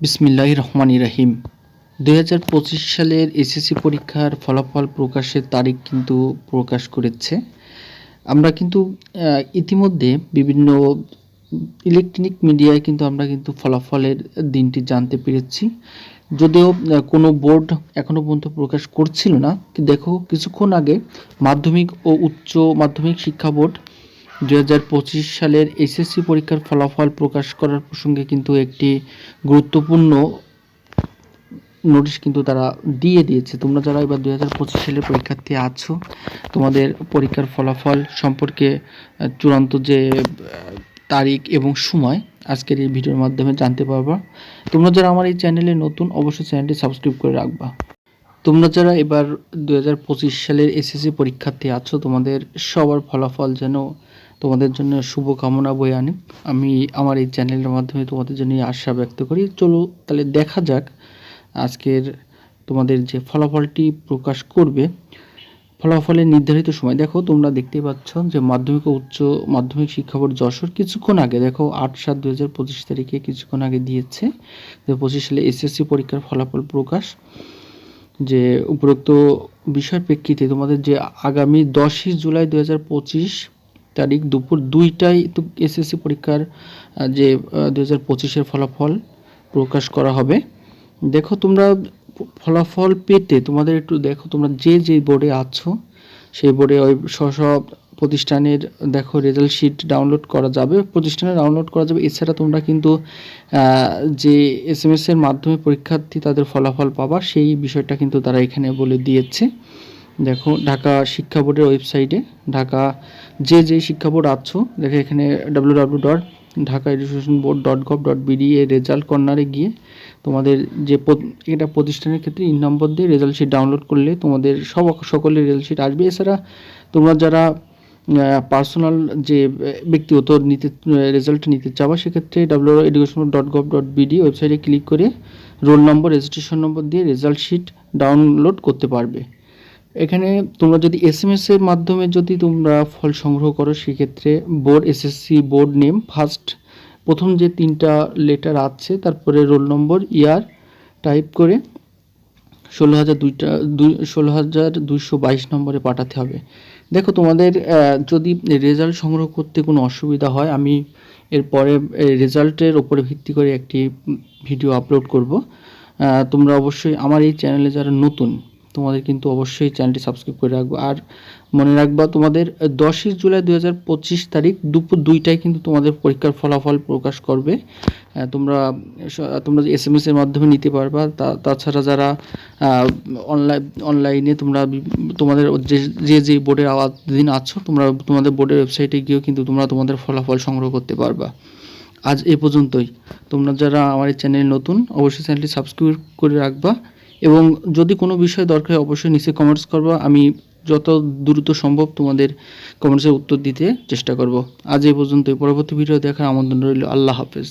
বিসমিল্লাহ রহমান রাহিম দুই হাজার পঁচিশ সালের এসএসসি পরীক্ষার ফলাফল প্রকাশের তারিখ কিন্তু প্রকাশ করেছে। আমরা কিন্তু ইতিমধ্যে বিভিন্ন ইলেকট্রনিক মিডিয়ায় কিন্তু আমরা কিন্তু ফলাফলের দিনটি জানতে পেরেছি। যদিও কোনো বোর্ড এখনও পর্যন্ত প্রকাশ করছিল না। দেখো, কিছুক্ষণ আগে মাধ্যমিক ও উচ্চ মাধ্যমিক শিক্ষা বোর্ড দু হাজার পঁচিশ সালের এসএসসি পরীক্ষার ফলাফল প্রকাশ করার প্রসঙ্গে কিন্তু একটি গুরুত্বপূর্ণ নোটিশ কিন্তু তারা দিয়ে দিয়েছে। তোমরা যারা এবার দুই হাজার পঁচিশ সালের পরীক্ষার্থী আছো, তোমাদের পরীক্ষার ফলাফল সম্পর্কে চূড়ান্ত যে তারিখ এবং সময় আজকের এই ভিডিওর মাধ্যমে জানতে পারবা। তোমরা যারা আমার এই চ্যানেলে নতুন, অবশ্যই চ্যানেলটি সাবস্ক্রাইব করে রাখবা। তোমরা যারা এবার দু হাজার পঁচিশ সালের এসএসসি পরীক্ষার্থী আছো, তোমাদের সবার ফলাফল যেন তোমাদের জন্য শুভকামনা বয়ে আনে। আমি আমার এই চ্যানেলের মাধ্যমে তোমাদের জন্য আশা ব্যক্ত করি। চলো তাহলে দেখা যাক আজকের তোমাদের যে ফলাফলটি প্রকাশ করবে। ফলাফলের নির্ধারিত সময়। দেখো, তোমরা দেখতেই পাচ্ছ যে মাধ্যমিক ও উচ্চ মাধ্যমিক শিক্ষা বোর্ড যশোর কিছুক্ষণ আগে, দেখো, আট সাত দু হাজার পঁচিশ তারিখে কিছুক্ষণ আগে দিয়েছে। দু পঁচিশ সালে এসএসসি পরীক্ষার ফলাফল প্রকাশ। যে উপরোক্ত বিষয়ের প্রেক্ষিতে তোমাদের যে আগামী দশই জুলাই দু হাজার পঁচিশ তারিখ দুপুর দুইটায় তো এসএসসি পরীক্ষার যে দু হাজার পঁচিশের ফলাফল প্রকাশ করা হবে। দেখো তোমরা ফলাফল পেতে তোমাদের একটু দেখো তোমরা যে যে বোর্ডে আছো, সেই বোর্ডে ওই স্ব প্রতিষ্ঠানের দেখো রেজাল্ট শিট ডাউনলোড করা যাবে। প্রতিষ্ঠানে ডাউনলোড করা যাবে। এছাড়া তোমরা কিন্তু যে এস এম এর মাধ্যমে পরীক্ষার্থী তাদের ফলাফল পাবা, সেই বিষয়টা কিন্তু তারা এখানে বলে দিয়েছে। দেখো, ঢাকা শিক্ষা বোর্ডের ওয়েবসাইটে, ঢাকা, যে যে শিক্ষা বোর্ড আছো, দেখো এখানে W W dot Dhaka education board dot gov dot BD এর রেজাল্ট কর্নারে গিয়ে তোমাদের যে এটা প্রতিষ্ঠানের ক্ষেত্রে ইন নম্বর দিয়ে রেজাল্ট শিট ডাউনলোড করলে তোমাদের সব, সকলের রেজাল্ট শিট আসবে। এছাড়া তোমরা যারা পার্সোনাল যে ব্যক্তিগত নিতে রেজাল্ট নিতে চাওয়া সেক্ষেত্রে W education dot gov dot BD ওয়েবসাইটে ক্লিক করে রোল নম্বর রেজিস্ট্রেশন নম্বর দিয়ে রেজাল্ট শিট ডাউনলোড করতে পারবে। এখানে তোমরা যদি এস এম এর মাধ্যমে যদি তোমরা ফল সংগ্রহ করো, সেক্ষেত্রে board SSC board name first প্রথম যে তিনটা লেটার আছে, তারপরে রোল নম্বর ইয়ার টাইপ করে ষোলো হাজার দুইটা, দুই, ষোলো হাজার দুইশো বাইশ নম্বরে পাঠাতে হবে। দেখো, তোমাদের যদি রেজাল্ট সংগ্রহ করতে কোনো অসুবিধা হয়, আমি এরপরে রেজাল্টের ওপরে ভিত্তি করে একটি ভিডিও আপলোড করব। তোমরা অবশ্যই আমার এই চ্যানেলে যারা নতুন তোমাদের কিন্তু অবশ্যই চ্যানেলটি সাবস্ক্রাইব করে রাখব। আর মনে রাখবা, তোমাদের দশই জুলাই দুই হাজার পঁচিশ তারিখ দুপুর দুইটায় কিন্তু তোমাদের পরীক্ষার ফলাফল প্রকাশ করবে। তোমরা তোমরা এস এম এর মাধ্যমে নিতে পারবা তাছাড়া যারা অনলাইন অনলাইনে তোমরা তোমাদের যে যে যে বোর্ডের দিন আছো, তোমরা তোমাদের বোর্ডের ওয়েবসাইটে গিয়েও কিন্তু তোমরা তোমাদের ফলাফল সংগ্রহ করতে পারবা। আজ এ পর্যন্তই। তোমরা যারা আমার এই চ্যানেল নতুন, অবশ্যই চ্যানেলটি সাবস্ক্রাইব করে রাখবা। এবং যদি কোনো বিষয়ে দরকার অবশ্যই নিচে কমেন্টস করব। আমি যত দ্রুত সম্ভব তোমাদের কমেন্টসের উত্তর দিতে চেষ্টা করব। আজ এই পর্যন্ত পরবর্তী ভিডিও দেখার আমন্ত্রণ রইল। আল্লাহ হাফেজ।